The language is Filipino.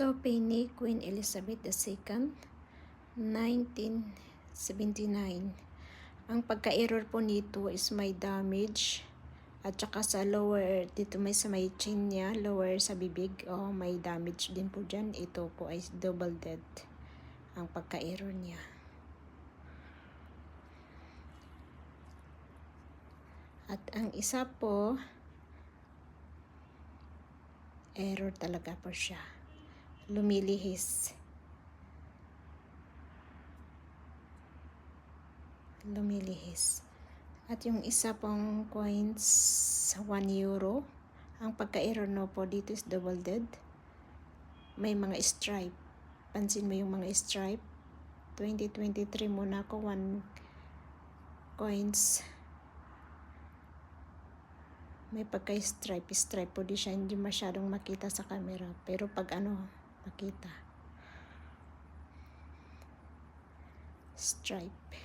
Ito, Penny Queen Elizabeth II, 1979. Ang pagka-error po nito is may damage at saka sa lower, dito may sa may chin niya, lower sa bibig, oh, may damage din po dyan. Ito po ay double dead ang pagka-error niya. At ang isa po, error talaga po siya. Lumilihis. Lumilihis. At yung isa pong coins sa 1 euro, ang pagka-error no po dito is double dead. May mga stripe. Pansin mo yung mga stripe. 2023 muna ako 1 coins may pagka-stripe, stripe po di siya hindi masyadong makita sa camera. Pero pag ano, makita. Stripe.